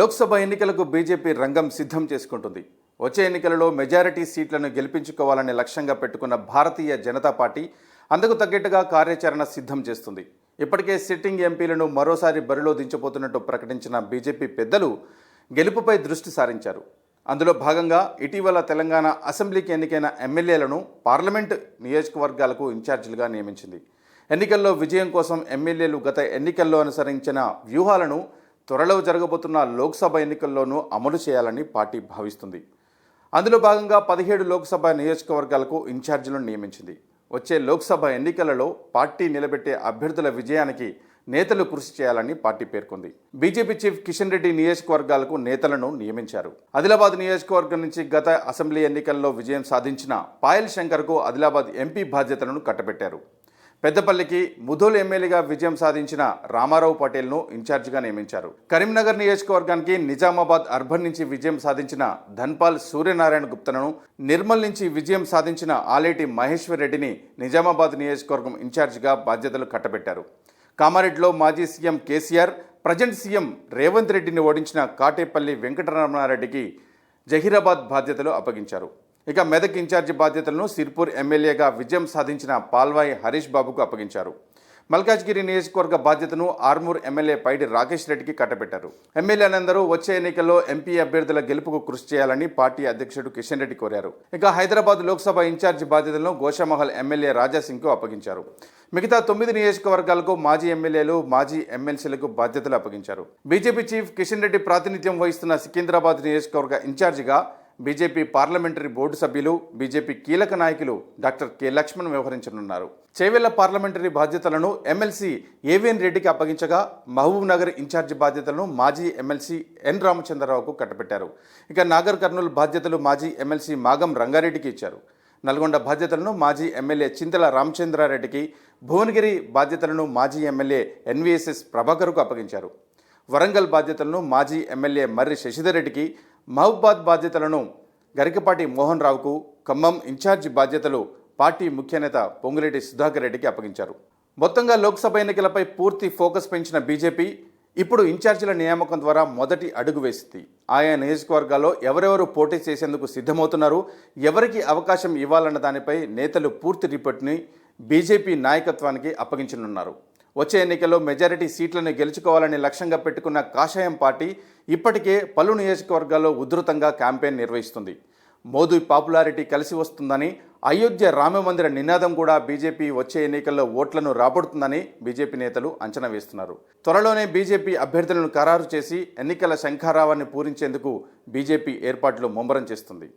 లోక్సభ ఎన్నికలకు బీజేపీ రంగం సిద్ధం చేసుకుంటుంది. వచ్చే ఎన్నికలలో మెజారిటీ సీట్లను గెలిపించుకోవాలనే లక్ష్యంగా పెట్టుకున్న భారతీయ జనతా పార్టీ అందుకు తగ్గట్టుగా కార్యాచరణ సిద్ధం చేస్తుంది. ఇప్పటికే సిట్టింగ్ ఎంపీలను మరోసారి బరిలో దించబోతున్నట్టు ప్రకటించిన బీజేపీ పెద్దలు గెలుపుపై దృష్టి సారించారు. అందులో భాగంగా ఇటీవల తెలంగాణ అసెంబ్లీకి ఎన్నికైన ఎమ్మెల్యేలను పార్లమెంట్ నియోజకవర్గాలకు ఇన్ఛార్జీలుగా నియమించింది. ఎన్నికల్లో విజయం కోసం ఎమ్మెల్యేలు గత ఎన్నికల్లో అనుసరించిన వ్యూహాలను త్వరలో జరగబోతున్న లోక్సభ ఎన్నికల్లోనూ అమలు చేయాలని పార్టీ భావిస్తుంది. అందులో భాగంగా పదిహేడు లోక్సభ నియోజకవర్గాలకు ఇన్ఛార్జీలను నియమించింది. వచ్చే లోక్సభ ఎన్నికలలో పార్టీ నిలబెట్టే అభ్యర్థుల విజయానికి నేతలు కృషి చేయాలని పార్టీ పేర్కొంది. బీజేపీ చీఫ్ కిషన్ రెడ్డి నియోజకవర్గాలకు నేతలను నియమించారు. ఆదిలాబాద్ నియోజకవర్గం నుంచి గత అసెంబ్లీ ఎన్నికల్లో విజయం సాధించిన పాయల్ శంకర్కు ఆదిలాబాద్ ఎంపీ బాధ్యతలను కట్టబెట్టారు. పెద్దపల్లికి ముధోల్ ఎమ్మెల్యేగా విజయం సాధించిన రామారావు పటేల్ను ఇన్ఛార్జిగా నియమించారు. కరీంనగర్ నియోజకవర్గానికి నిజామాబాద్ అర్బన్ నుంచి విజయం సాధించిన ధన్పాల్ సూర్యనారాయణ గుప్తను నిర్మల్ నుంచి విజయం సాధించిన ఆలేటి మహేశ్వర్ రెడ్డిని నిజామాబాద్ నియోజకవర్గం ఇన్ఛార్జిగా బాధ్యతలు కట్టబెట్టారు. కామారెడ్డిలో మాజీ CM KCR present CM Revanth రెడ్డిని ఓడించిన కాటేపల్లి వెంకటరమణారెడ్డికి జహీరాబాద్ బాధ్యతలు అప్పగించారు. ఇక మెదక్ ఇన్ఛార్జి బాధ్యతలను సిర్పూర్ ఎమ్మెల్యేగా విజయం సాధించిన పాల్వాయి హరీష్ బాబుకు అప్పగించారు. మల్కాజ్గిరి నియోజకవర్గ బాధ్యతను ఆర్మూర్ ఎమ్మెల్యే పైడి రాకేష్ రెడ్డికి కట్టబెట్టారు. ఎమ్మెల్యేలందరూ వచ్చే ఎన్నికల్లో ఎంపీ అభ్యర్థుల గెలుపుకు కృషి చేయాలని పార్టీ అధ్యక్షుడు కిషన్ రెడ్డి కోరారు. ఇక హైదరాబాద్ లోక్సభ ఇన్ఛార్జి బాధ్యతలను గోషామహల్ ఎమ్మెల్యే రాజాసింగ్కు అప్పగించారు. మిగతా తొమ్మిది నియోజకవర్గాలకు మాజీ ఎమ్మెల్యేలు మాజీ ఎమ్మెల్సీలకు బాధ్యతలు అప్పగించారు. బీజేపీ చీఫ్ కిషన్ రెడ్డి ప్రాతినిధ్యం వహిస్తున్న సికింద్రాబాద్ నియోజకవర్గ ఇన్ఛార్జిగా బీజేపీ పార్లమెంటరీ బోర్డు సభ్యులు బీజేపీ కీలక నాయకులు డాక్టర్ కె. లక్ష్మణ్ వ్యవహరించనున్నారు. చేవెళ్ళ పార్లమెంటరీ బాధ్యతలను ఎమ్మెల్సీ ఏవిఎన్ రెడ్డికి అప్పగించగా మహబూబ్ నగర్ ఇన్ఛార్జి బాధ్యతలను మాజీ ఎమ్మెల్సీ ఎన్. రామచంద్రరావుకు కట్టబెట్టారు. ఇక నాగర్ కర్నూలు బాధ్యతలు మాజీ ఎమ్మెల్సీ మాగం రంగారెడ్డికి ఇచ్చారు. నల్గొండ బాధ్యతలను మాజీ ఎమ్మెల్యే చింతల రామచంద్రారెడ్డికి భువనగిరి బాధ్యతలను మాజీ ఎమ్మెల్యే ఎన్వీఎస్ఎస్ ప్రభాకర్కు అప్పగించారు. వరంగల్ బాధ్యతలను మాజీ ఎమ్మెల్యే మర్రి శశిధర్ రెడ్డికి మహబూబాద్ బాధ్యతలను గరికపాటి మోహన్ రావుకు ఖమ్మం ఇన్ఛార్జి బాధ్యతలు పార్టీ ముఖ్యనేత పొంగిరెడ్డి సుధాకర్ రెడ్డికి అప్పగించారు. మొత్తంగా లోక్సభ ఎన్నికలపై పూర్తి ఫోకస్ పెంచిన బీజేపీ ఇప్పుడు ఇన్ఛార్జీల నియామకం ద్వారా మొదటి అడుగు వేసింది. ఆయా నియోజకవర్గాల్లో ఎవరెవరు పోటీ చేసేందుకు సిద్ధమవుతున్నారు ఎవరికి అవకాశం ఇవ్వాలన్న దానిపై నేతలు పూర్తి రిపోర్ట్ని బీజేపీ నాయకత్వానికి అప్పగించనున్నారు. వచ్చే ఎన్నికల్లో మెజారిటీ సీట్లను గెలుచుకోవాలని లక్ష్యంగా పెట్టుకున్న కాషాయం పార్టీ ఇప్పటికే పలు నియోజకవర్గాల్లో ఉధృతంగా క్యాంపెయిన్ నిర్వహిస్తుంది. మోదీ పాపులారిటీ కలిసి వస్తుందని అయోధ్య రామమందిర నినాదం కూడా బీజేపీ వచ్చే ఎన్నికల్లో ఓట్లను రాబడుతుందని బీజేపీ నేతలు అంచనా వేస్తున్నారు. త్వరలోనే బీజేపీ అభ్యర్థులను ఖరారు చేసి ఎన్నికల శంఖారావాన్ని పూరించేందుకు బీజేపీ ఏర్పాట్లు ముమ్మరం చేస్తుంది.